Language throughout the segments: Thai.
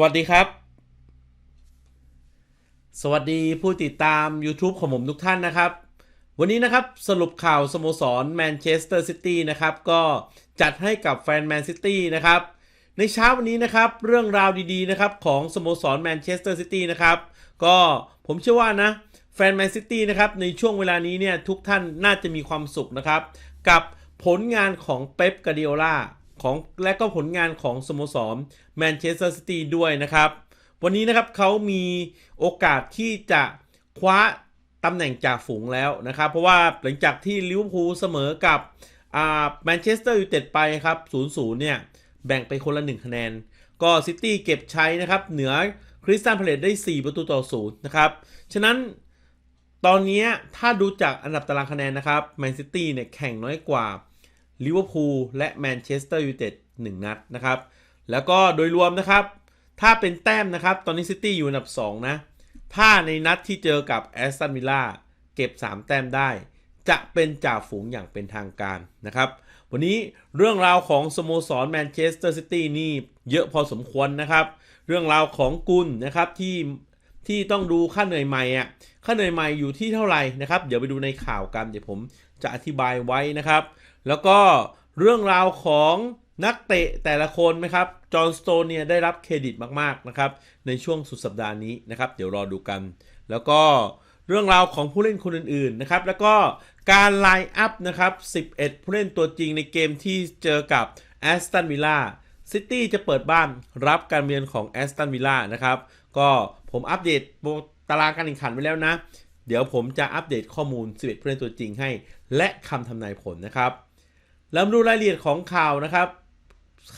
วัสดีครับ สวัสดีผู้ติดตาม YouTube ของผมทุกท่านนะครับ วันนี้นะครับสรุปข่าวสโมสรแมนเชสเตอร์ซิตี้นะครับก็จัดให้กับแฟนแมนซิตี้นะครับ ในเช้าวันนี้นะครับเรื่องราวดีๆนะครับของสโมสรแมนเชสเตอร์ซิตี้นะครับก็ผมเชื่อว่านะแฟนแมนซิตี้นะครับในช่วงเวลานี้เนี่ยทุกท่านน่าจะมีความสุขนะครับ กับผลงานของเป๊ปกาเดิโอลา ของและก็ผลงานของสโมสรแมนเชสเตอร์ซิตี้ด้วยนะครับ วันนี้นะครับเขามีโอกาสที่จะคว้าตำแหน่งจ่าฝูงแล้วนะครับ เพราะว่าหลังจากที่ลิเวอร์พูลเสมอกับแมนเชสเตอร์ยูไนเต็ดไปครับ0-0เนี่ย แบ่งไปคนละ 1 คะแนน ก็ซิตี้เก็บใช้นะครับ เหนือคริสตันพาเลตได้ 4 ประตูต่อ0นะครับ ฉะนั้นตอนนี้ถ้าดูจากอันดับตารางคะแนนนะครับแมนซิตี้เนี่ยแข่งน้อยกว่า ลิเวอร์พูลและแมนเชสเตอร์ยูไนเต็ด1นัดนะครับ แล้วก็โดยรวมนะครับ ถ้าเป็นแต้มนะครับ ตอนนี้ซิตี้อยู่อันดับ 2 นะ ถ้าในนัดที่เจอกับแอสตันวิลล่าเก็บ 3 แต้มได้ จะเป็นจ่าฝูงอย่างเป็นทางการนะครับ วันนี้เรื่องราวของสโมสรแมนเชสเตอร์ซิตี้นี่เยอะพอสมควรนะครับ เรื่องราวของกุลนะครับที่ที่ต้องดูค่าเหนื่อยใหม่อะ ค่าเหนื่อยใหม่อยู่ที่เท่าไหร่นะครับ เดี๋ยวไปดูในข่าวกัน เดี๋ยวผมจะอธิบายไว้นะครับ แล้วก็เรื่องราวของนักเตะแต่ละคนนะครับ จอห์นสโตนเนี่ยได้รับเครดิตมากๆนะครับในช่วงสุดสัปดาห์นี้นะครับ เดี๋ยวรอดูกัน แล้วก็เรื่องราวของผู้เล่นคนอื่นๆนะครับ แล้วก็การไลน์อัพนะครับ 11 ผู้เล่นตัวจริงในเกมที่เจอกับแอสตันวิลล่าซิตี้จะเปิดบ้านรับการเยือนของแอสตันวิลล่านะครับ ก็ผมอัปเดตตารางการแข่งขันไว้แล้วนะ เดี๋ยวผมจะอัปเดตข้อมูล 11 ผู้เล่นตัวจริงให้ และคำทำนายผลนะครับ แล้วมาดูรายละเอียดของข่าวนะครับ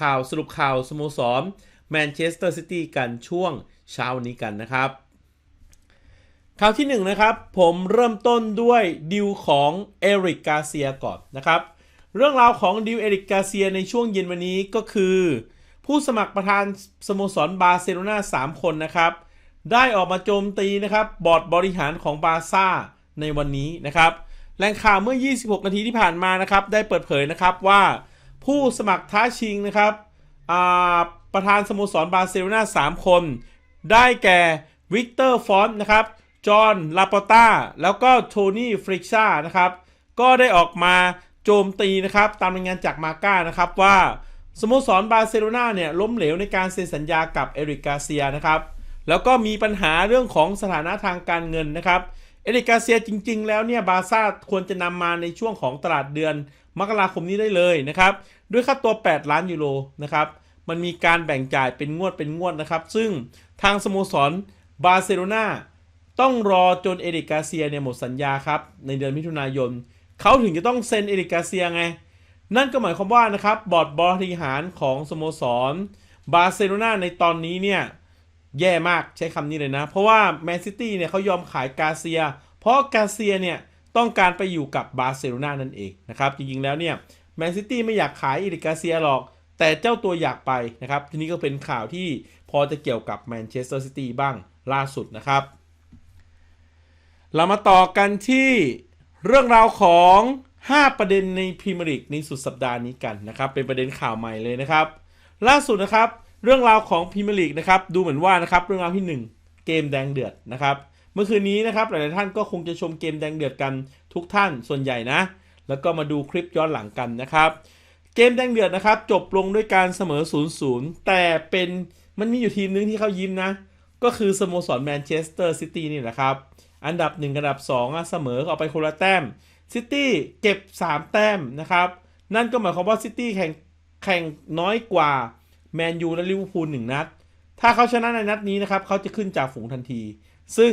ข่าวสรุปข่าวสโมสรแมนเชสเตอร์ซิตี้กันช่วงเช้านี้กันนะครับ ข่าวที่1นนะครับ ผมเริ่มต้นด้วยดิวของเอริกกาเซียก่อนนะครับ เรื่องราวของดิวเอริกกาเซียในช่วงเย็นวันนี้ก็คือ ผู้สมัครประธานสโมสรบาร์เซโลนา3คนนะครับ ได้ออกมาโจมตีนะครับบอร์ดบริหารของบาร์ซ่าในวันนี้นะครับ แหล่งข่าวเมื่อ 26 นาทีที่ผ่านมานะครับ ได้เปิดเผยนะครับว่าผู้สมัครท้าชิงนะครับประธานสโมสรบาร์เซโลนา3 คน ได้แก่วิกเตอร์ฟอนต์นะครับ จอห์น ลาปอต้า แล้วก็โทนี่ ฟริกซ่านะครับ ก็ได้ออกมาโจมตีนะครับ ตามรายงานจากมาก้านะครับว่าสโมสรบาร์เซโลนาเนี่ยล้มเหลวในการเซ็นสัญญากับเอริกกาเซียนะครับ แล้วก็มีปัญหาเรื่องของสถานะทางการเงินนะครับ เอริกกาเซียจริง ๆ แล้วเนี่ยบาซ่าควรจะนำมาในช่วงของตลาดเดือนมกราคมนี้ได้เลยนะครับ ด้วยค่าตัว 8 ล้านยูโรนะครับมันมีการแบ่งจ่ายเป็นงวดเป็นงวดนะครับ ซึ่งทางสโมสรบาร์เซโลนาต้องรอจนเอริกกาเซียเนี่ยหมดสัญญาครับ ในเดือนมิถุนายน เขาถึงจะต้องเซ็นเอริกาเซียไง นั่นก็หมายความว่านะครับบอร์ดบริหารของสโมสรบาร์เซโลนาในตอนนี้เนี่ย แย่มากใช้คำนี้เลยนะ เพราะว่าแมนซิตี้เนี่ยเขายอมขายกาเซีย เพราะกาเซียเนี่ยต้องการไปอยู่กับบาร์เซโลนานั่นเองนะครับจริงๆแล้วเนี่ยแมนซิตี้ไม่อยากขายอิริกาเซียหรอก แต่เจ้าตัวอยากไปนะครับ ทีนี้ก็เป็นข่าวที่พอจะเกี่ยวกับแมนเชสเตอร์ซิตี้บ้างล่าสุดนะครับ เรามาต่อกันที่เรื่องราวของ 5 ประเด็นในพรีเมียร์ลีกในสุดสัปดาห์นี้กันนะครับ เป็นประเด็นข่าวใหม่เลยนะครับ ล่าสุดนะครับ เรื่องราวของพรีเมียร์ลีกนะครับดูเหมือนว่านะครับเรื่องราวที่ 1 เกมแดงเดือดนะครับเมื่อคืนนี้นะครับหลายๆท่านก็คงจะชมเกมแดงเดือดกันทุกท่านส่วนใหญ่นะ แล้วก็มาดูคลิปย้อนหลังกันนะครับ เกมแดงเดือดนะครับ จบลงด้วยการเสมอ 0-0 แต่เป็นมันมีอยู่ทีมนึงที่เขายิ้มนะ ก็คือสโมสรแมนเชสเตอร์ซิตี้นี่แหละครับ อันดับ 1 อันดับ 2 เสมอเอาไปคนละแต้มซิตี้เก็บ 3 แต้มนะครับ นั่นก็หมายความว่าซิตี้แข่งแข่งน้อยกว่า แมนยูและลิเวอร์พูลหนึ่งนัด ถ้าเขาชนะในนัดนี้นะครับเขาจะขึ้นจากฝูงทันที ซึ่ง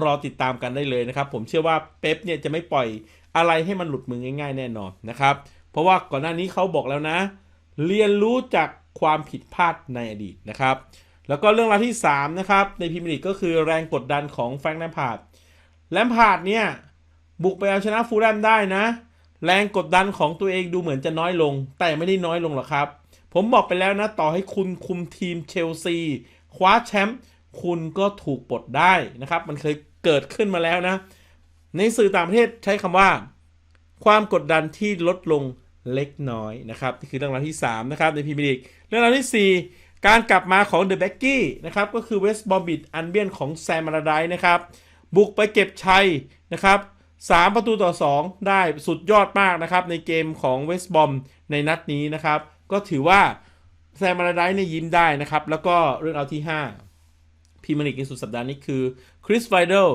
รอติดตามกันได้เลยนะครับ ผมเชื่อว่าเป๊ปเนี่ยจะไม่ปล่อยอะไรให้มันหลุดมือง่ายๆ แน่นอนนะครับ เพราะว่าก่อนหน้านี้เขาบอกแล้วนะ เรียนรู้จากความผิดพลาดในอดีตนะครับ แล้วก็เรื่องราวที่ 3 นะครับ ในพรีเมียร์ลีกก็คือแรงกดดันของแฟรงค์แลมพาร์ดแลมพาร์ดเนี่ยบุกไปเอาชนะฟูลแลมได้นะ แรงกดดันของตัวเองดูเหมือนจะน้อยลง แต่ไม่ได้น้อยลงหรอกครับ ผมบอกไปแล้วนะ ต่อให้คุณคุมทีมเชลซี คว้าแชมป์คุณก็ถูกปลดได้นะครับ มันเคยเกิดขึ้นมาแล้วนะ ในสื่อต่างประเทศใช้คำว่า ความกดดันที่ลดลงเล็กน้อยนะครับนี่คือเรื่องราวที่ 3 นะครับในพรีเมียร์ลีกเรื่องราวที่การกลับมาของเดอะแบ็กกี้นะครับก็คือเวสต์บอมบิดอันเบียนของแซมมาราไดนะครับ บุกไปเก็บชัยนะครับ3ประตูต่อ 2 ได้สุดยอดมากนะครับ ในเกมของเวสต์บอมในนัดนี้นะครับ ก็ถือว่าแซมมาราไดเนี่ยยิ้มได้นะครับ แล้วก็เรื่องเอาที่ 5 พีมียร์ลีกในสุดสัปดาห์นี้คือคริสไวเดล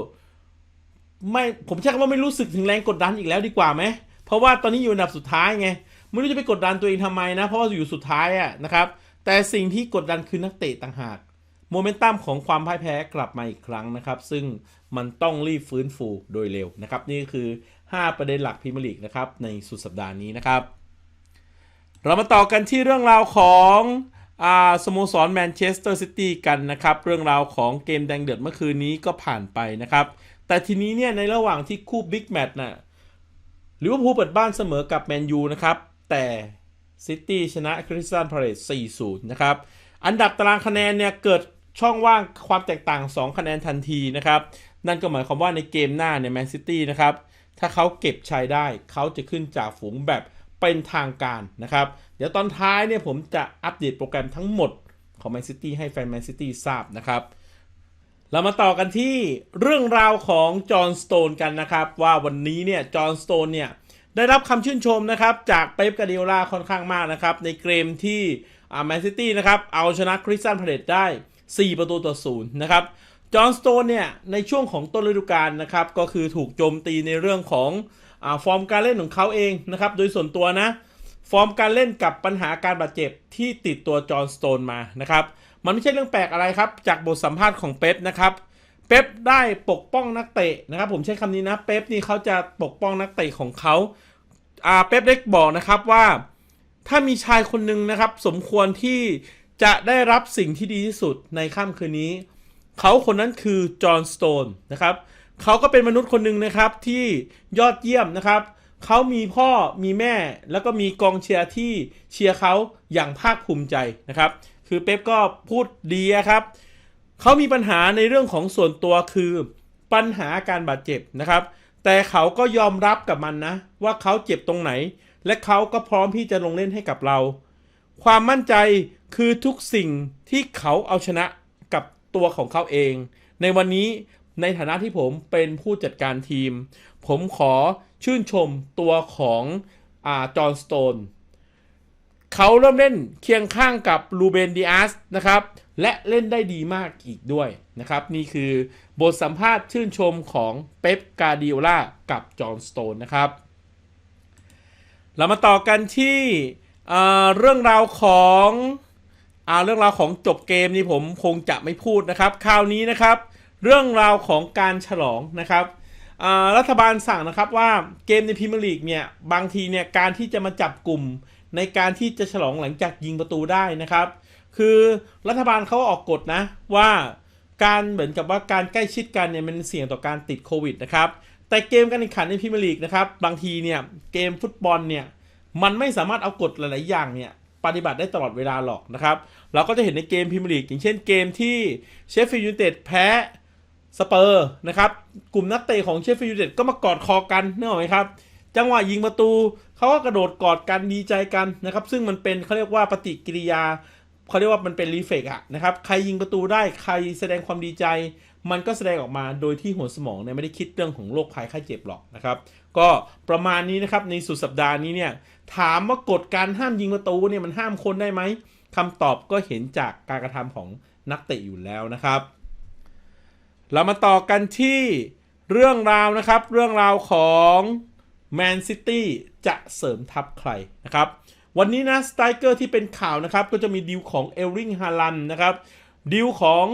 ไม่ผมใช้คำว่าไม่รู้สึกถึงแรงกดดันอีกแล้วดีกว่าไหม เพราะว่าตอนนี้อยู่อันดับสุดท้ายไง ไม่รู้จะไปกดดันตัวเองทำไมนะ เพราะว่าอยู่สุดท้ายอะนะครับ แต่สิ่งที่กดดันคือนักเตะต่างหากโมเมนตัมของความพ่ายแพ้กลับมาอีกครั้งนะครับ ซึ่งมันต้องรีบฟื้นฟูโดยเร็วนะครับ นี่คือ 5 ประเด็นหลักพรีเมียร์ลีกนะครับในสุดสัปดาห์นี้นะครับ เรามาต่อกันที่เรื่องราวของอสโมสรแมนเชสเตอร์ซิตี้กันนะครับ เรื่องราวของเกมแดงเดือดเมื่อคืนนี้ก็ผ่านไปนะครับ แต่ทีนี้เนี่ยในระหว่างที่คู่บิ๊กแมตช์น่ะลิเวอร์พูลเปิดบ้านเสมอกับแมนยูนะครับ แต่ซิตี้ชนะคริสตันพาเลต4-0 นะครับ อันดับตารางคะแนนเนี่ยเกิดช่องว่างความแตกต่าง 2 คะแนนทันทีนะครับ นั่นก็หมายความว่าในเกมหน้าเนี่ยแมนซิตี้นะครับ ถ้าเขาเก็บชัยได้เขาจะขึ้นจากฝูงแบบ เป็นทางการนะครับ เดี๋ยวตอนท้ายเนี่ยผมจะอัปเดตโปรแกรมทั้งหมดของแมนซิตี้ให้แฟนแมนซิตี้ทราบนะครับ เรามาต่อกันที่เรื่องราวของจอห์นสโตนกันนะครับ ว่าวันนี้เนี่ยจอห์นสโตนเนี่ยได้รับคำชื่นชมนะครับ จากเป๊ปกาเดียล่าค่อนข้างมากนะครับ ในเกมที่แมนซิตี้นะครับเอาชนะคริสตันพาเลตได้ 4 ประตูต่อศูนย์นะครับจอห์นสโตนเนี่ยในช่วงของต้นฤดูกาลนะครับก็คือถูกโจมตีในเรื่องของ ฟอร์มการเล่นของเขาเองนะครับ โดยส่วนตัวนะ ฟอร์มการเล่นกับปัญหาการบาดเจ็บที่ติดตัวจอห์นสโตนมานะครับ มันไม่ใช่เรื่องแปลกอะไรครับ จากบทสัมภาษณ์ของเป๊ปนะครับ เป๊ปได้ปกป้องนักเตะนะครับ ผมใช้คำนี้นะ เป๊ปนี่เขาจะปกป้องนักเตะของเขาอ่าเป๊ปได้บอกนะครับว่า ถ้ามีชายคนหนึ่งนะครับ สมควรที่จะได้รับสิ่งที่ดีที่สุดในค่ำคืนนี้ เขาคนนั้นคือจอห์นสโตนนะครับ เขาก็เป็นมนุษย์คนหนึ่งนะครับที่ยอดเยี่ยมนะครับ เขามีพ่อมีแม่แล้วก็มีกองเชียร์ที่เชียร์เขาอย่างภาคภูมิใจนะครับ คือเป๊ปก็พูดดีครับ เขามีปัญหาในเรื่องของส่วนตัวคือปัญหาการบาดเจ็บนะครับ แต่เขาก็ยอมรับกับมันนะ ว่าเขาเจ็บตรงไหน และเขาก็พร้อมที่จะลงเล่นให้กับเรา ความมั่นใจคือทุกสิ่งที่เขาเอาชนะกับตัวของเขาเอง ในวันนี้ ในฐานะที่ผมเป็นผู้จัดการทีม ผมขอชื่นชมตัวของอ่าจอห์นสโตนเขาเริ่มเล่นเคียงข้างกับลูเบนดิอาสนะครับ และเล่นได้ดีมากอีกด้วยนะครับ นี่คือบทสัมภาษณ์ชื่นชมของเป๊ปกาดิโอลากับจอห์นสโตนนะครับ เรามาต่อกันที่เรื่องราวของอเรื่องราวของจบเกมนี่ผมคงจะไม่พูดนะครับ คราวนี้นะครับ เรื่องราวของการฉลองนะครับรัฐบาลสั่งนะครับว่าเกมในพรีเมียร์ลีกเนี่ยบางทีเนี่ยการที่จะมาจับกลุ่มในการที่จะฉลองหลังจากยิงประตูได้นะครับ คือรัฐบาลเขาออกกฎนะว่าการเหมือนกับว่าการใกล้ชิดกันเนี่ยมันเสี่ยงต่อการติดโควิดนะครับแต่เกมการแข่งขันในพรีเมียร์ลีกนะครับบางทีเนี่ยเกมฟุตบอลเนี่ยมันไม่สามารถเอากฎหลาย ๆ อย่างเนี่ยปฏิบัติได้ตลอดเวลาหรอกนะครับ เราก็จะเห็นในเกมพรีเมียร์ลีกอย่างเช่นเกมที่เชฟฟิลด์ยูไนเต็ดแพ้ สเปอร์นะครับ กลุ่มนักเตะของเชฟฟิลด์ยูไนเต็ดก็มากอดคอกันนึกออกไหมครับ จังหวะยิงประตูเขาก็กระโดดกอดกันดีใจกันนะครับ ซึ่งมันเป็นเขาเรียกว่าปฏิกิริยาเขาเรียกว่ามันเป็นรีเฟกอะนะครับ ใครยิงประตูได้ใครแสดงความดีใจ มันก็แสดงออกมาโดยที่หัวสมองเนี่ยไม่ได้คิดเรื่องของโรคภัยไข้เจ็บหรอกนะครับ ก็ประมาณนี้นะครับในสุดสัปดาห์นี้เนี่ยถามว่ากฎการห้ามยิงประตูเนี่ยมันห้ามคนได้ไหมคำตอบก็เห็นจากการกระทำของนักเตะอยู่แล้วนะครับ เรามาต่อกันที่เรื่องราวนะครับ เรื่องราวของแมนซิตี้จะเสริมทัพใครนะครับ วันนี้นะสไตรเกอร์ที่เป็นข่าวนะครับ ก็จะมีดีลของเอลริงฮาลันนะครับดีลของ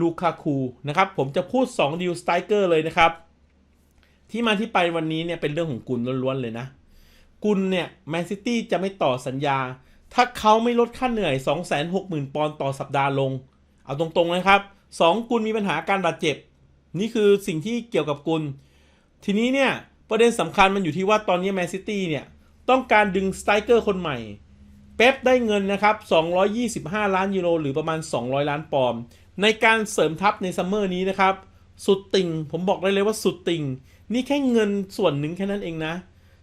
ลูคาคูนะครับ ผมจะพูด 2 ดีลสไตรเกอร์เลยนะครับ ที่มาที่ไปวันนี้เนี่ยเป็นเรื่องของกุลล้วนๆเลยนะ กุลเนี่ยแมนซิตี้จะไม่ต่อสัญญา ถ้าเขาไม่ลดค่าเหนื่อย 260,000 ปอนด์ต่อสัปดาห์ลง เอาตรงๆนะครับ2กุลมีปัญหาการบาดเจ็บ นี่คือสิ่งที่เกี่ยวกับกุล ทีนี้เนี่ย ประเด็นสำคัญมันอยู่ที่ว่าตอนนี้แมนซิตี้เนี่ย ต้องการดึงสไตรเกอร์คนใหม่ เป๊ปได้เงินนะครับ 225 ล้านยูโรหรือประมาณ 200 ล้านปอนด์ในการเสริมทัพในซัมเมอร์นี้นะครับ สุดติ่ง ผมบอกได้เลยว่าสุดติ่ง นี่แค่เงินส่วนหนึ่งแค่นั้นเองนะ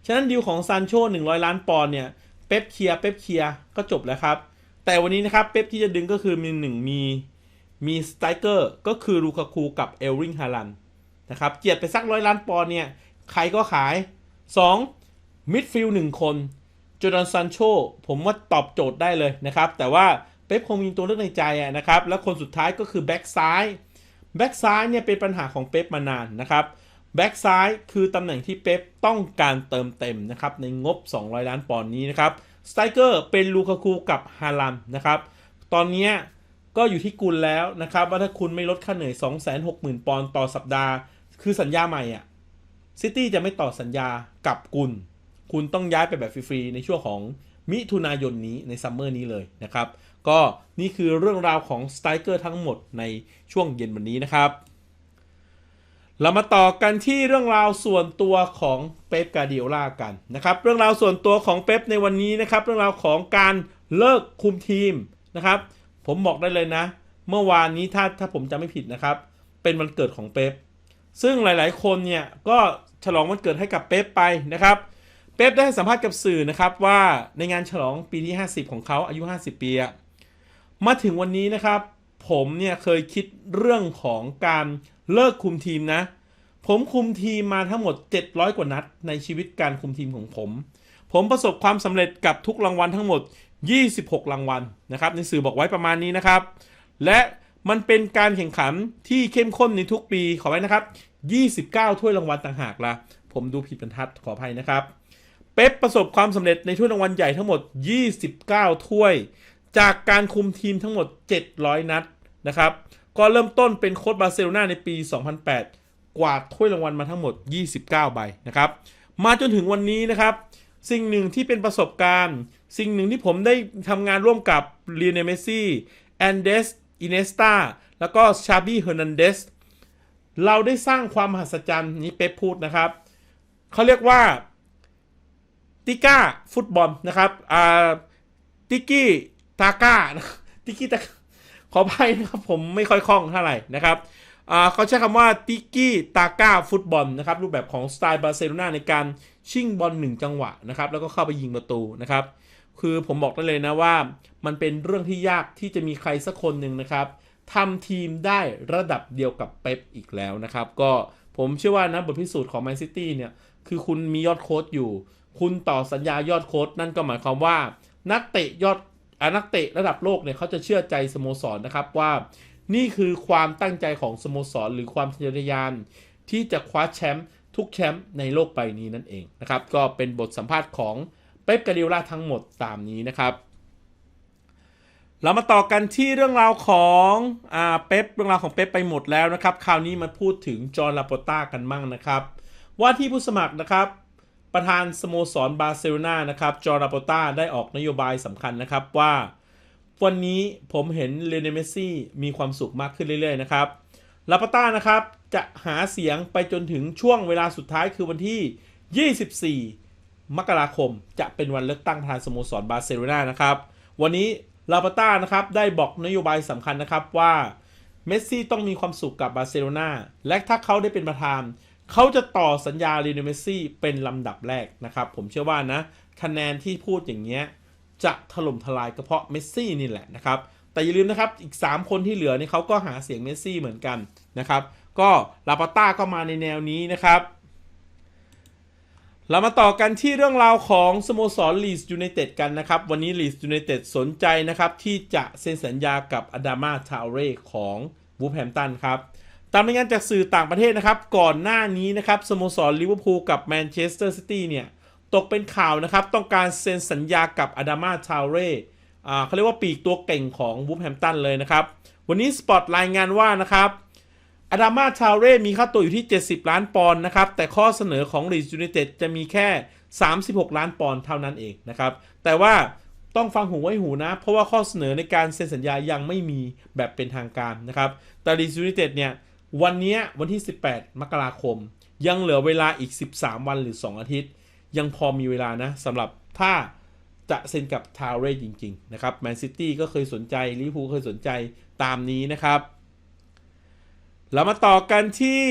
ฉะนั้นดีลของซานโช100 ล้านปอนด์เนี่ยเป๊ปเคลียเป๊ปเคลียก็จบแล้วครับ แต่วันนี้นะครับเป๊ปที่จะดึงก็คือมีหนึ่งมี มีสไตรเกอร์ก็คือลูคาคูกับเอลริงฮาลันนะครับเจียดไปสักร้อยล้านปอนด์เนี่ย ใครก็ขาย 2. มิดฟิลด์หนึ่งคนจอร์แดนซันโชผมว่าตอบโจทย์ได้เลยนะครับ แต่ว่าเป๊ปคงมีตัวเลือกในใจะนะครับ แล้วคนสุดท้ายก็คือแบ็กซ้ายแบ็กซ้ายเนี่ยเป็นปัญหาของเป๊ปมานานนะครับแบ็กซ้ายคือตำแหน่งที่เป๊ปต้องการเติมเต็มนะครับในงบ 200 ล้านปอนด์นี้นะครับสไตรเกอร์เป็นลูคาคูกับฮาลัมนะครับ ตอนนี้ ก็อยู่ที่กุลแล้วนะครับ ว่าถ้าคุณไม่ลดค่าเหนื่อย 260,000 ปอนด์ต่อสัปดาห์ คือสัญญาใหม่อะซิตี้จะไม่ต่อสัญญากับกุลคุณต้องย้ายไปแบบฟรีๆในช่วงของมิถุนายนนี้ในซัมเมอร์นี้เลยนะครับ ก็นี่คือเรื่องราวของสไตรเกอร์ทั้งหมดในช่วงเย็นวันนี้นะครับ เรามาต่อกันที่เรื่องราวส่วนตัวของเป๊ปกาเดียล่ากันนะครับ เรื่องราวส่วนตัวของเป๊ปในวันนี้นะครับ เรื่องราวของการเลิกคุมทีมนะครับ ผมบอกได้เลยนะ เมื่อวานนี้ถ้าถ้าผมจำไม่ผิดนะครับ เป็นวันเกิดของเป๊ปซึ่งหลายๆ คนเนี่ยก็ฉลองวันเกิดให้กับเป๊ปไปนะครับ เป๊ปได้ให้สัมภาษณ์กับสื่อนะครับว่าในงานฉลองปีที่ 50 ของเขาอายุ 50 ปีมาถึงวันนี้นะครับ ผมเนี่ยเคยคิดเรื่องของการเลิกคุมทีมนะ ผมคุมทีมมาทั้งหมด 700 กว่านัดในชีวิตการคุมทีมของผม ผมประสบความสำเร็จกับทุกรางวัลทั้งหมด 26 รางวัลนะครับในสื่อบอกไว้ประมาณนี้นะครับ และมันเป็นการแข่งขันที่เข้มข้นในทุกปีขอไว้นะครับ 29 ถ้วยรางวัลต่างหากละผมดูผิดบรรทัดขออภัยนะครับ เป๊ปประสบความสำเร็จในถ้วยรางวัลใหญ่ทั้งหมด 29 ถ้วย จากการคุมทีมทั้งหมด 700 นัดนะครับ ก็เริ่มต้นเป็นโค้ชบาร์เซโลนาในปี 2008 กวาดถ้วยรางวัลมาทั้งหมด 29 ใบนะครับ มาจนถึงวันนี้นะครับ สิ่งหนึ่งที่เป็นประสบการณ์ สิ่งหนึ่งที่ผมได้ทำงานร่วมกับเลียนเมซี่แอนเดสอินเนสตาแล้วก็ชาบี้เฮอร์นันเดสเราได้สร้างความมหัศจรรย์นี้เป๊ปพูดนะครับ เขาเรียกว่า ติก้าฟุตบอลนะครับอ่าติกี้ตาก้าติกี้ตาขออภัยนะครับ ผมไม่ค่อยคล่องเท่าไหร่นะครับอ่าเขาใช้คำว่าติกี้ตาก้าฟุตบอลนะครับ รูปแบบของสไตล์บาร์เซโลนาในการ ชิงบอลหนึ่งจังหวะนะครับแล้วก็เข้าไปยิงประตูนะครับคือผมบอกได้เลยนะว่า มันเป็นเรื่องที่ยากที่จะมีใครสักคนหนึ่งนะครับทำทีมได้ระดับเดียวกับเป๊ปอีกแล้วนะครับ ก็ผมเชื่อว่านะบทพิสูจน์ของแมนซิตี้เนี่ยคือคุณมียอดโค้ดอยู่ คุณต่อสัญญายอดโค้ดนั่นก็หมายความว่า นักเตะยอดอนักเตะระดับโลกเนี่ยเขาจะเชื่อใจสโมสรนะครับว่า นี่คือความตั้งใจของสโมสร หรือความทะเยอทะยานที่จะคว้าแชมป์ ทุกแชมป์ในโลกใบนี้นั่นเองนะครับ ก็เป็นบทสัมภาษณ์ของเป๊ปกาเดียล่าทั้งหมดตามนี้นะครับเรามาต่อกันที่เรื่องราวของอ่าเป๊ปเรื่องราวของเป๊ปไปหมดแล้วนะครับ คราวนี้มาพูดถึงจอร์นลาโปต้ากันมั่งนะครับ ว่าที่ผู้สมัครนะครับ ประธานสโมสรบาร์เซโลนานะครับจอร์ลาโปต้าได้ออกนโยบายสำคัญนะครับว่า วันนี้ผมเห็นเลเนเมซี่มีความสุขมากขึ้นเรื่อยๆนะครับ ลาโปต้านะครับจะหาเสียงไปจนถึงช่วงเวลาสุดท้ายคือวันที่ 24 มกราคม จะเป็นวันเลือกตั้งประธานสโมสรบาร์เซโลนานะครับ วันนี้ลาโปต้านะครับได้บอกนโยบายสำคัญนะครับว่าเมสซี่ต้องมีความสุขกับบาร์เซโลนาและถ้าเขาได้เป็นประธานเขาจะต่อสัญญาลีโนเมสซี่เป็นลำดับแรกนะครับ ผมเชื่อว่านะคะแนนที่พูดอย่างเงี้ยจะถล่มทลายก็เพราะเมสซี่นี่แหละนะครับ แต่อย่าลืมนะครับ อีก 3 คนที่เหลือนี่เขาก็หาเสียงเมสซี่เหมือนกันนะครับ ก็ลาปาต้าก็มาในแนวนี้นะครับ เรามาต่อกันที่เรื่องราวของสโมสรลีสยูไนเต็ดกันนะครับ วันนี้ลีสยูไนเต็ดสนใจนะครับ ที่จะเซ็นสัญญากับอดามาทาวเร่ของวูฟแฮมตันครับตามรายงานจากสื่อต่างประเทศนะครับ ก่อนหน้านี้นะครับสโมสรลิเวอร์พูลกับแมนเชสเตอร์ซิตี้เนี่ย ตกเป็นข่าวนะครับ ต้องการเซ็นสัญญากับอดามาทาวเร่ เขาเรียกว่าปีกตัวเก่งของวูฟแฮมตันเลยนะครับ วันนี้สปอตรายงานว่านะครับอดามาชาวเร่ มีค่าตัวอยู่ที่ 70 ล้านปอนด์นะครับ แต่ข้อเสนอของลีดยูไนเต็ดจะมีแค่ 36 ล้านปอนด์เท่านั้นเองนะครับ แต่ว่าต้องฟังหูไว้หูนะ เพราะว่าข้อเสนอในการเซ็นสัญญายังไม่มีแบบเป็นทางการนะครับ แต่ลีดยูไนเต็ดเนี่ย วันนี้วันที่ 18 มกราคม ยังเหลือเวลาอีก 13 วันหรือ 2 อาทิตย์ ยังพอมีเวลานะสำหรับถ้า จะเซ็นกับทาวเร่จริง ๆ นะครับแมนซิตี้ก็เคยสนใจลิเวอร์พูลเคยสนใจตามนี้นะครับ เรามาต่อกันที่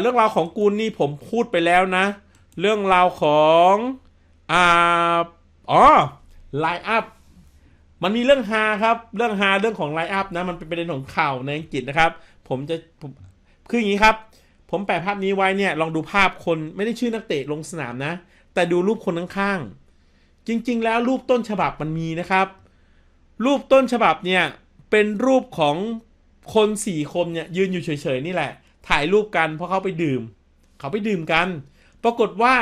เรื่องราวของกูลนี่ผมพูดไปแล้วนะ เรื่องราวของอ่าอ๋อไลน์อัพมันมีเรื่องฮาครับ เรื่องฮาเรื่องของไลน์อัพนะ มันเป็นประเด็นของข่าวในอังกฤษนะครับ ผมจะผมคืออย่างนี้ครับ ผมแปะภาพนี้ไว้เนี่ย ลองดูภาพคนไม่ได้ชื่อนักเตะลงสนามนะ แต่ดูรูปคนข้างๆ จริง ๆ แล้วรูปต้นฉบับมันมีนะครับ รูปต้นฉบับเนี่ยเป็นรูปของคนสี่คนเนี่ยยืนอยู่เฉยๆนี่แหละ ถ่ายรูปกันเพราะเขาไปดื่ม เขาไปดื่มกัน ปรากฏว่า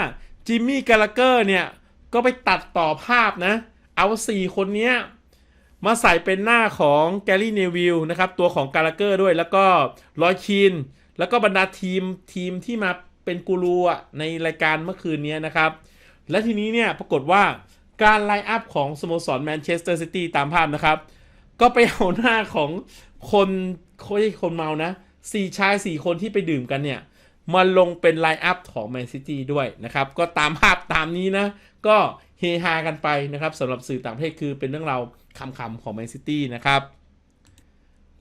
จิมมี่กาลเกอร์เนี่ยก็ไปตัดต่อภาพนะ เอาสี่คนเนี้ยมาใส่เป็นหน้าของแกลลี่เนวิลนะครับ ตัวของกาลเกอร์ด้วยแล้วก็ลอยคีนแล้วก็บรรดาทีมทีมที่มาเป็นกูรูอะในรายการเมื่อคืนนี้นะครับ และทีนี้เนี่ยปรากฏว่า การไลน์อัพของสโมสรแมนเชสเตอร์ซิตี้ตามภาพนะครับ ก็ไปเอาหน้าของคนคนคนเมานะสี่ชายสี่คนที่ไปดื่มกันเนี่ยมาลงเป็นไลน์อัพของแมนซิตี้ด้วยนะครับ ก็ตามภาพตามนี้นะ ก็เฮฮากันไปนะครับสำหรับสื่อต่างประเทศคือเป็นเรื่องราวคำๆของแมนซิตี้นะครับ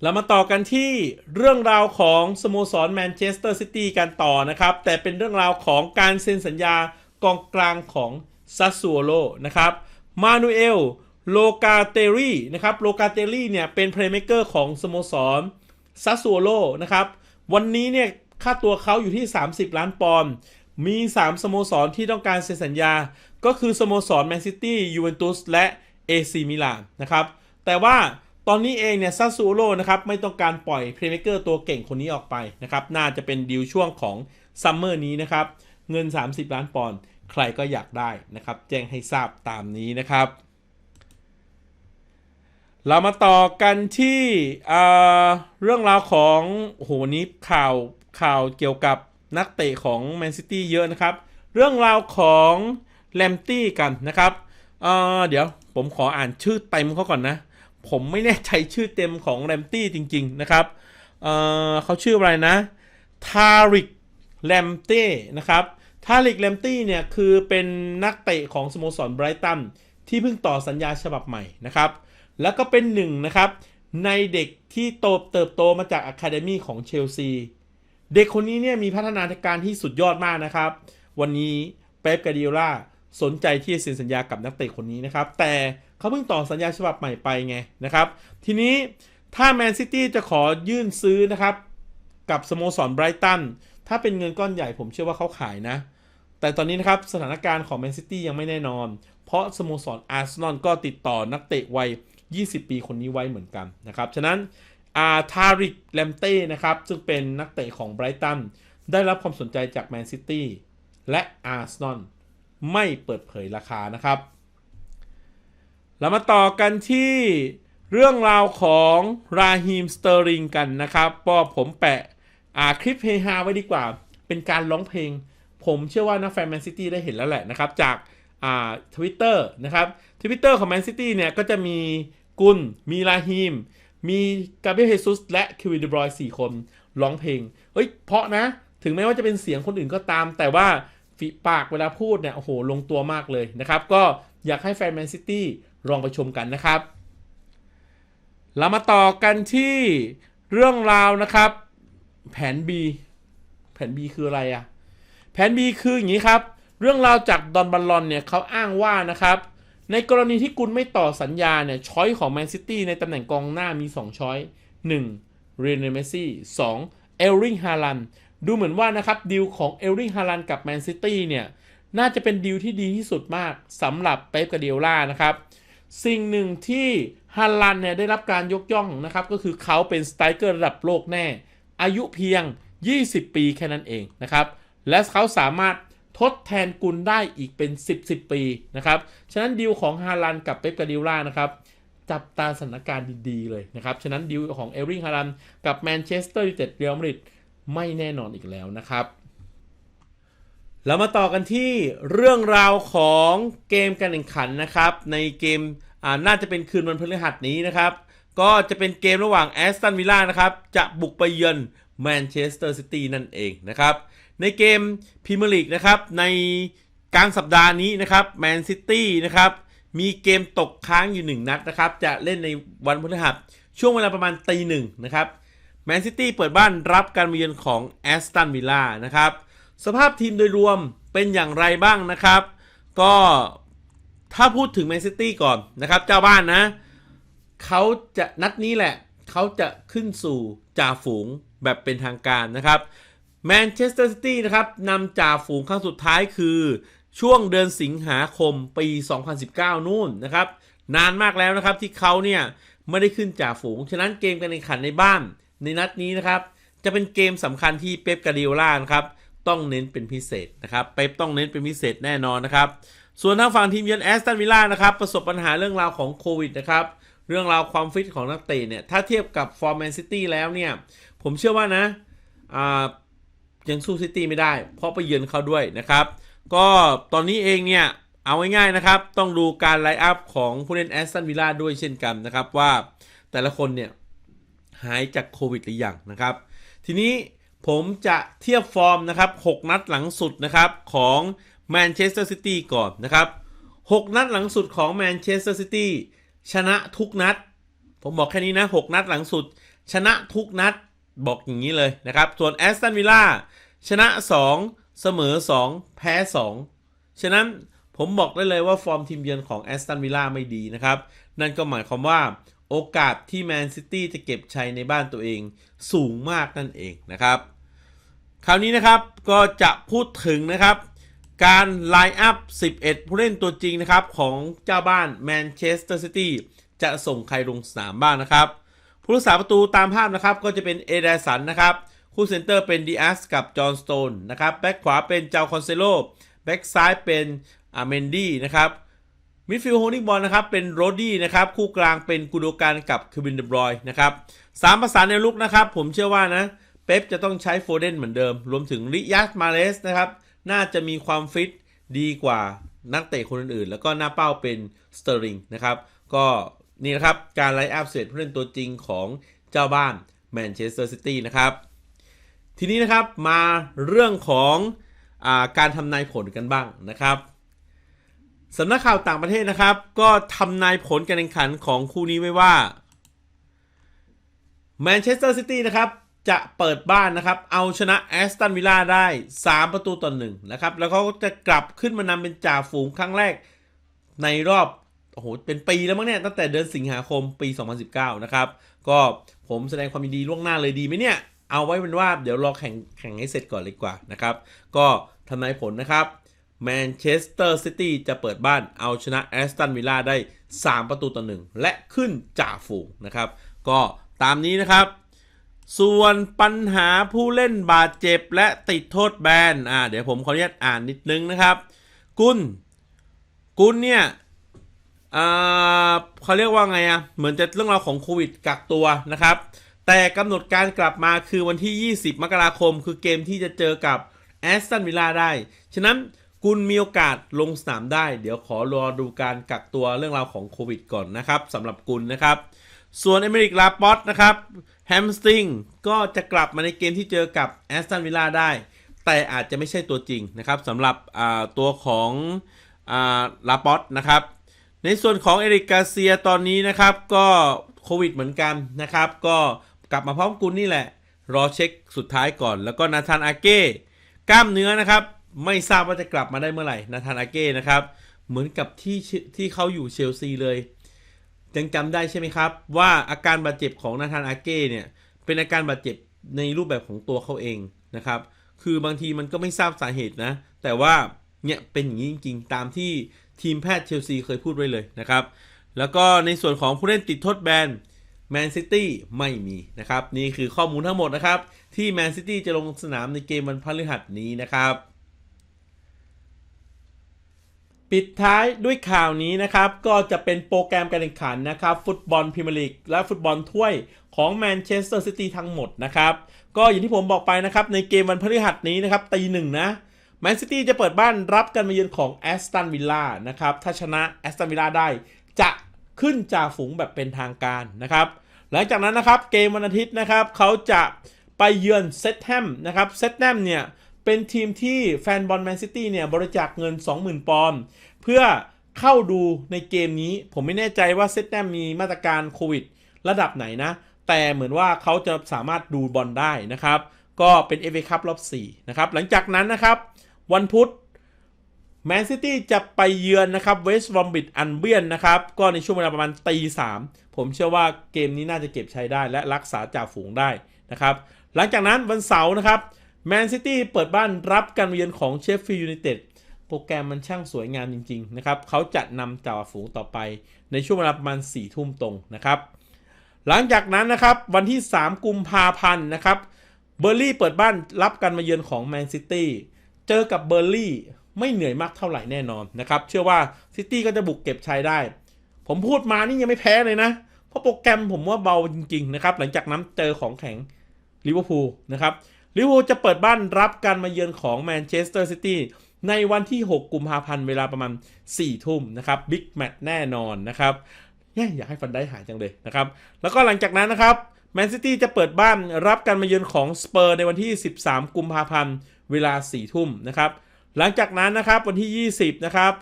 เรามาต่อกันที่เรื่องราวของสโมสรแมนเชสเตอร์ซิตี้กันต่อนะครับ แต่เป็นเรื่องราวของการเซ็นสัญญากองกลางของ ซัสซูโอโลนะครับมานูเอลโลกาเตรีนะครับโลกาเตรีเนี่ยเป็นเพลย์เม k เกอร์ของสโมสรซัสซูโอโลนะครับวันนี้เนี่ยค่าตัวเขาอยู่ที่ 30 ล้านปอนด์มี 3 สโมสรที่ต้องการเซ็นสัญญา ก็คือสโมสรแมนซิตี้ยูเวนตุสและเอซีมิลานนะครับแต่ว่าตอนนี้เองเนี่ยซัสซูโรนะครับไม่ต้องการปล่อยเพลย์เม k เกอร์ตัวเก่งคนนี้ออกไปนะครับน่าจะเป็นดีลช่วงของซัมเมอร์นี้นะครับเงิน 30 ล้านปอนด์ ใครก็อยากได้นะครับ แจ้งให้ทราบตามนี้นะครับ เรามาต่อกันที่เรื่องราวของโอ้โหนี้ข่าวข่าวเกี่ยวกับนักเตะของแมนซิตี้เยอะนะครับ เรื่องราวของแลมตี้กันนะครับเเดี๋ยวผมขออ่านชื่อเต็มเขาก่อนนะ ผมไม่แน่ใจชื่อเต็มของแลมตี้จริง ๆ นะครับเเขาชื่ออะไรนะ ทาริกแลมเต้นะครับ ทาริกแลมตี้เนี่ยคือเป็นนักเตะของสโมสรไบรตันที่เพิ่งต่อสัญญาฉบับใหม่นะครับ แล้วก็เป็นหนึ่งนะครับ ในเด็กที่โตเติบโตมาจากอะคาเดมี่ของเชลซี เด็กคนนี้เนี่ยมีพัฒนาการที่สุดยอดมากนะครับ วันนี้เป๊ปกาดิโอล่าสนใจที่จะเซ็นสัญญากับนักเตะคนนี้นะครับ แต่เขาเพิ่งต่อสัญญาฉบับใหม่ไปไงนะครับ ทีนี้ถ้าแมนซิตี้จะขอยื่นซื้อนะครับ กับสโมสรไบรตันถ้าเป็นเงินก้อนใหญ่ผมเชื่อว่าเขาขายนะ แต่ตอนนี้นะครับสถานการณ์ของแมนซิตี้ยังไม่แน่นอน เพราะสโมสรอาร์เซนอลก็ติดต่อนักเตะวัย 20 ปีคนนี้ไว้เหมือนกันนะครับ ฉะนั้นอาทาริกแลมเต้นะครับ ซึ่งเป็นนักเตะของไบรตันได้รับความสนใจจากแมนซิตี้และอาร์เซนอลไม่เปิดเผยราคานะครับ เรามาต่อกันที่เรื่องราวของราฮิมสเตอร์ริงกันนะครับก็ผมแปะอาคลิปเฮฮาไว้ดีกว่า เป็นการร้องเพลง ผมเชื่อว่านักแฟนแมนซิตี้ได้เห็นแล้วแหละนะครับ จากอ่าทวิตเตอร์นะครับทวิตเตอร์ของแมนซิตี้เนี่ยก็จะมีกุลมีราฮิมมีกาเบรียลเฮซุสและคิวินเดบรอยสี่คนร้องเพลง เฮ้ย เพราะนะ ถึงแม้ว่าจะเป็นเสียงคนอื่นก็ตาม แต่ว่าฝีปากเวลาพูดเนี่ย โอ้โห ลงตัวมากเลยนะครับ ก็อยากให้แฟนแมนซิตี้ลองไปชมกันนะครับ เรามาต่อกันที่เรื่องราวนะครับ แผน B แผน B คืออะไรอะ แผน B คืออย่างนี้ครับ เรื่องราวจากดอนบัลลอนเนี่ยเขาอ้างว่านะครับ ในกรณีที่กุลไม่ต่อสัญญาเนี่ยช้อยของแมนซิตี้ในตำแหน่งกองหน้ามี 2 ช้อย 1. เรเนเมซี่ 2. เอลริงฮาลันดูเหมือนว่านะครับดีลของเอลริงฮาลันกับแมนซิตี้เนี่ยน่าจะเป็นดีลที่ดีที่สุดมากสำหรับเป๊ปกาเดียล่านะครับ สิ่งหนึ่งที่ฮาลันเนี่ยได้รับการยกย่องนะครับก็คือเขาเป็นสไตรเกอร์ระดับโลกแน่ อายุเพียง 20 ปีแค่นั้นเองนะครับ และเขาสามารถทดแทนกุลได้อีกเป็น 10 10 ปีนะครับ ฉะนั้นดีลของฮาลันกับเป๊ปกาดียล่านะครับ จับตาสถานการณ์ดีๆเลยนะครับ ฉะนั้นดีลของเอลริงฮาลันกับแมนเชสเตอร์ยูไนเต็ดเรอัลมาดริดไม่แน่นอนอีกแล้วนะครับเรามาต่อกันที่เรื่องราวของเกมการแข่งขันนะครับ ในเกมอ่าน่าจะเป็นคืนวันพฤหัสนี้นะครับ ก็จะเป็นเกมระหว่างแอสตันวิลล่านะครับ จะบุกไปเยือนแมนเชสเตอร์ซิตี้นั่นเองนะครับ ในเกมพรีเมียร์ลีกนะครับในกลางสัปดาห์นี้นะครับแมนซิตี้นะครับมีเกมตกค้างอยู่หนึ่งนัดนะครับ จะเล่นในวันพฤหัสช่วงเวลาประมาณตีหนึ่งนะครับแมนซิตี้เปิดบ้านรับการมาเยือนของแอสตันวิลล่านะครับ สภาพทีมโดยรวมเป็นอย่างไรบ้างนะครับ ก็ถ้าพูดถึงแมนซิตี้ก่อนนะครับ เจ้าบ้านนะเขาจะนัดนี้แหละ เขาจะขึ้นสู่จ่าฝูงแบบเป็นทางการนะครับ แมนเชสเตอร์ซิตี้นะครับนำจ่าฝูงครั้งสุดท้ายคือช่วงเดือนสิงหาคมปี 2019 นู่นนะครับ นานมากแล้วนะครับที่เขาเนี่ยไม่ได้ขึ้นจ่าฝูง ฉะนั้นเกมการแข่งขันในบ้าน ในนัดนี้นะครับ จะเป็นเกมสำคัญที่เป๊ปกาดิโอล่านะครับต้องเน้นเป็นพิเศษนะครับเป๊ปต้องเน้นเป็นพิเศษแน่นอนนะครับ ส่วนทางฝั่งทีมเยือนแอสตันวิลล่านะครับประสบปัญหาเรื่องราวของโควิดนะครับเรื่องราวความฟิตของนักเตะเนี่ยถ้าเทียบกับฟอร์แมนซิตี้แล้วเนี่ยผมเชื่อว่านะอ่า ยังสู้ซิตี้ไม่ได้ เพราะไปเยือนเขาด้วยนะครับ ก็ตอนนี้เองเนี่ยเอาง่ายๆนะครับ ต้องดูการไลฟ์อัพของผู้เล่นแอสตันวิลล่าด้วยเช่นกันนะครับ ว่าแต่ละคนเนี่ยหายจากโควิดหรือยังนะครับ ทีนี้ผมจะเทียบฟอร์มนะครับ 6 นัดหลังสุดนะครับของแมนเชสเตอร์ซิตี้ก่อนนะครับ 6 นัดหลังสุดของแมนเชสเตอร์ซิตี้ชนะทุกนัด ผมบอกแค่นี้นะ 6 นัดหลังสุด ชนะทุกนัด บอกอย่างนี้เลยนะครับ ส่วนแอสตันวิลล่าชนะ 2 เสมอ 2 แพ้ 2 ฉะนั้นผมบอกได้เลยว่าฟอร์มทีมเยือนของแอสตันวิลล่าไม่ดีนะครับ นั่นก็หมายความว่าโอกาสที่แมนซิตี้จะเก็บชัยในบ้านตัวเองสูงมากนั่นเองนะครับ คราวนี้นะครับก็จะพูดถึงนะครับ การไลน์อัพ 11 ผู้เล่นตัวจริงนะครับ ของเจ้าบ้านแมนเชสเตอร์ซิตี้จะส่งใครลงสนามบ้างนะครับ ผู้รักษาประตูตามภาพนะครับก็จะเป็นเอเดสันนะครับคู่เซนเตอร์เป็นดีอาสกับจอห์นสโตนนะครับแบ็กขวาเป็นเจ้าคอนเซโลแบ็กซ้ายเป็นอาเมนดี้นะครับมิดฟิลด์โฮลดิ้งบอลนะครับเป็นโรดี้นะครับคู่กลางเป็นกูโดการกับคิวินเดบรอยนะครับสามภาษาในลุกนะครับ ผมเชื่อว่านะเป๊ปจะต้องใช้โฟเดนเหมือนเดิม รวมถึงริยัสมาเลสนะครับน่าจะมีความฟิตดีกว่านักเตะคนอื่นๆ แล้วก็หน้าเป้าเป็นสเตอริงนะครับก็ นี่นะครับ การไลฟ์อัพเสร็จผู้เล่นตัวจริงของเจ้าบ้านแมนเชสเตอร์ซิตี้นะครับ ทีนี้นะครับมาเรื่องของอาการทำนายผลกันบ้างนะครับสำนักข่าวต่างประเทศนะครับ ก็ทำนายผลการแข่งขันของคู่นี้ไว้ว่าแมนเชสเตอร์ซิตี้นะครับจะเปิดบ้านนะครับ เอาชนะแอสตันวิลล่าได้ 3 ประตูต่อหนึ่งนะครับ แล้วเขาจะกลับขึ้นมานำเป็นจ่าฝูงครั้งแรกในรอบ โอ้โหเป็นปีแล้วมั้งเนี่ยตั้งแต่เดือนสิงหาคมปี 2019 นะครับ ก็ผมแสดงความยินดีล่วงหน้าเลยดีไหมเนี่ย เอาไว้เป็นว่าเดี๋ยวรอแข่งแข่งให้เสร็จก่อนเลยกว่านะครับ ก็ทำนายผลนะครับแมนเชสเตอร์ซิตี้จะเปิดบ้านเอาชนะแอสตันวิลล่าได้ 3 ประตูต่อหนึ่งและขึ้นจ่าฝูงนะครับ ก็ตามนี้นะครับ ส่วนปัญหาผู้เล่นบาดเจ็บและติดโทษแบนอ่าเดี๋ยวผมขออนุญาตอ่านนิดนึงนะครับ กุนกุนเนี่ย อ่าเขาเรียกว่าไงอะเหมือนจะเรื่องราวของโควิดกักตัวนะครับ แต่กำหนดการกลับมาคือวันที่ 20 มกราคม คือเกมที่จะเจอกับแอสตันวิลล่าได้ ฉะนั้นกุลมีโอกาสลงสนามได้ เดี๋ยวขอรอดูการกักตัวเรื่องราวของโควิดก่อนนะครับสำหรับกุลนะครับ ส่วนอเมริกลาปอตนะครับแฮมสติงก็จะกลับมาในเกมที่เจอกับแอสตันวิลล่าได้ แต่อาจจะไม่ใช่ตัวจริงนะครับสำหรับตัวของลาปอตนะครับ ในส่วนของเอริกกาเซียตอนนี้นะครับก็โควิดเหมือนกันนะครับ ก็กลับมาพร้อมกุลนี่แหละ รอเช็คสุดท้ายก่อน แล้วก็นาธานอาเก้กล้ามเนื้อนะครับ ไม่ทราบว่าจะกลับมาได้เมื่อไหร่นาธานอาเก้นะครับ เหมือนกับที่ที่เขาอยู่เชลซีเลยยังจำได้ใช่ไหมครับ ว่าอาการบาดเจ็บของนาธานอาเก้เนี่ยเป็นอาการบาดเจ็บในรูปแบบของตัวเขาเองนะครับ คือบางทีมันก็ไม่ทราบสาเหตุนะ แต่ว่าเนี่ยเป็นอย่างนี้จริงๆ ตามที่ ทีมแพทย์เชลซีเคยพูดไว้เลยนะครับ แล้วก็ในส่วนของผู้เล่นติดโทษแบนแมนซิตี้ไม่มีนะครับ นี่คือข้อมูลทั้งหมดนะครับ ที่แมนซิตี้จะลงสนามในเกมวันพฤหัสนี้นะครับ ปิดท้ายด้วยข่าวนี้นะครับ ก็จะเป็นโปรแกรมการแข่งขันนะครับ ฟุตบอลพรีเมียร์ลีกและฟุตบอลถ้วยของแมนเชสเตอร์ซิตี้ทั้งหมดนะครับ ก็อย่างที่ผมบอกไปนะครับ ในเกมวันพฤหัสนี้นะครับตีหนึ่งนะ แมนซิตี้จะเปิดบ้านรับกันมาเยือนของแอสตันวิลล่านะครับ ถ้าชนะแอสตันวิลล่าได้ จะขึ้นจ่าฝูงแบบเป็นทางการนะครับ หลังจากนั้นนะครับเกมวันอาทิตย์นะครับเขาจะไปเยือนเซตแฮมนะครับเซตแฮมเนี่ยเป็นทีมที่แฟนบอลแมนซิตี้เนี่ยบริจาคเงิน 20,000 ปอนด์เพื่อเข้าดูในเกมนี้ ผมไม่แน่ใจว่าเซตแนมมีมาตรการโควิด ระดับไหนนะ แต่เหมือนว่าเขาจะสามารถดูบอลได้นะครับ ก็เป็นเอฟเอคัพรอบ 4 นะครับ หลังจากนั้นนะครับ วันพุธแมนซิตี้จะไปเยือนนะครับเวสต์บอมบิดอันเบียนนะครับ ก็ในช่วงเวลาประมาณตีสามผมเชื่อว่าเกมนี้น่าจะเก็บใช้ได้และรักษาจ่าฝูงได้นะครับ หลังจากนั้นวันเสาร์นะครับแมนซิตี้เปิดบ้านรับการเยือนของเชฟฟิลด์ยูไนเต็ดโปรแกรมมันช่างสวยงามจริง ๆ นะครับ เขาจะนำจ่าฝูงต่อไปในช่วงเวลาประมาณ4ี่ทุ่มตรงนะครับ หลังจากนั้นนะครับวันที่ 3 กุมภาพันธ์นะครับเบอร์ลี่เปิดบ้านรับการมาเยือนของแมนซิตี้ เจอกับเบอร์ลี่ไม่เหนื่อยมากเท่าไหร่แน่นอนนะครับ เชื่อว่าซิตี้ก็จะบุกเก็บชัยได้ ผมพูดมานี่ยังไม่แพ้เลยนะ เพราะโปรแกรมผมว่าเบาจริง ๆ นะครับ หลังจากนั้นเจอของแข็งลิเวอร์พูลนะครับลิเวอร์พูลจะเปิดบ้านรับการมาเยือนของแมนเชสเตอร์ซิตี้ในวันที่ 6 กุมภาพันธ์เวลาประมาณ 4 ทุ่มนะครับบิ๊กแมตช์แน่นอนนะครับเนี่อยากให้ฟันได้หายจังเลยนะครับ แล้วก็หลังจากนั้นนะครับแมนซิตี้จะเปิดบ้านรับการมาเยือนของสเปอร์ในวันที่ 13 กุมภาพันธ์ เวลา4ทุ่มนะครับ หลังจากนั้นนะครับวันที่ 20 นะครับ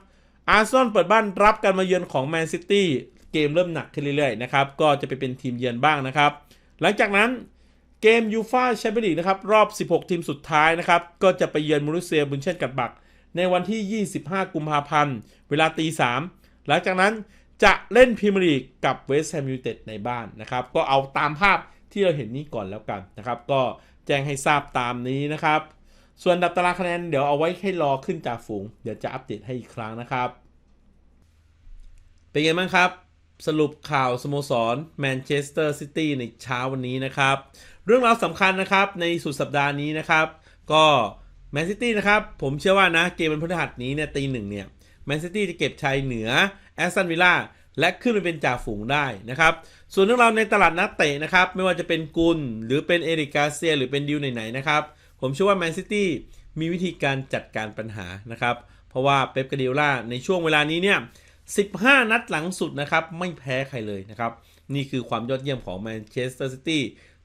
อาร์เซนอลเปิดบ้านรับการมาเยือนของแมนซิตี้เกมเริ่มหนักขึ้นเรื่อยๆนะครับก็จะไปเป็นทีมเยือนบ้างนะครับ หลังจากนั้นเกมยูฟาแชมเปี้ยนลีกนะครับรอบ 16 ทีมสุดท้ายนะครับก็จะไปเยือนมูริเซียบุนเช่นกัดบัก ในวันที่ 25 กุมภาพันธ์ เวลาตีสามหลังจากนั้นจะเล่นพรีเมียร์ลีกกับเวสต์แฮมยูไนเต็ดในบ้านนะครับ ก็เอาตามภาพที่เราเห็นนี้ก่อนแล้วกันนะครับ ก็แจ้งให้ทราบตามนี้นะครับ ส่วนดับตารางคะแนนเดี๋ยวเอาไว้ให้รอขึ้นจากฝูง เดี๋ยวจะอัปเดตให้อีกครั้งนะครับ เป็นไงบ้างครับ สรุปข่าวสโมสรแมนเชสเตอร์ซิตี้ในเช้าวันนี้นะครับ เรื่องราวสำคัญนะครับในสุดสัปดาห์นี้นะครับ ก็แมนซิตี้นะครับผมเชื่อว่านะเกมวันพฤหัสนี้เนี่ยตีหนึ่งเนี่ยแมนซิตี้จะเก็บชัยเหนือแอสตันวิลล่าและขึ้นไปเป็นจ่าฝูงได้นะครับ ส่วนเรื่องราวในตลาดนักเตะนะครับ ไม่ว่าจะเป็นกุลหรือเป็นเอริกาเซีย หรือเป็นดิวไหนๆนะครับ ผมเชื่อว่าแมนซิตี้มีวิธีการจัดการปัญหานะครับ เพราะว่าเป๊ปกาดิโอล่าในช่วงเวลานี้เนี่ย 15 นัดหลังสุดนะครับ ไม่แพ้ใครเลยนะครับ นี่คือความยอดเยี่ยมของแมนเชสเตอร์ซิตี้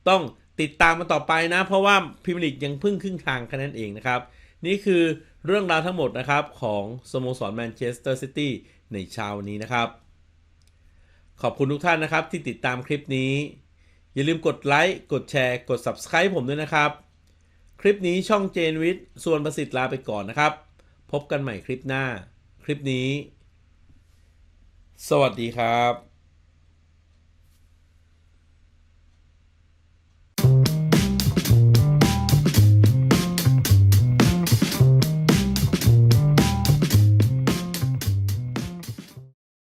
ต้องติดตามมาต่อไปนะ เพราะว่าพรีเมียร์ลีกยังพิ่งครึ่งทางแค่นั้นเองนะครับ นี่คือเรื่องราวทั้งหมดนะครับ ของสโมสรแมนเชสเตอร์ซิตี้ในเช้านนี้นะครับ ขอบคุณทุกท่านนะครับที่ติดตามคลิปนี้ อย่าลืมกดไลค์กดแชร์ กด Subscribe ผมด้วยนะครับ คลิปนี้ช่องเจนวิทย์ส่วนประสิทธิ์ลาไปก่อนนะครับ พบกันใหม่คลิปหน้า คลิปนี้ สวัสดีครับ